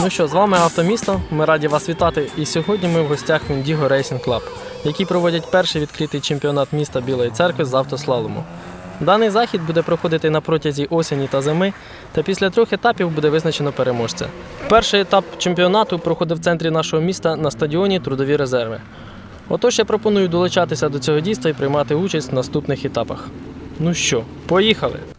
Ну що, з вами Автомісто. Ми раді вас вітати. І сьогодні ми в гостях в Indigo Racing Club, які проводять перший відкритий чемпіонат міста Білої церкви з автослалому. Даний захід буде проходити на протязі осені та зими, та після трьох етапів буде визначено переможця. Перший етап чемпіонату проходив в центрі нашого міста на стадіоні Трудові резерви. Отож я пропоную долучатися до цього дійства і приймати участь в наступних етапах. Ну що, поїхали!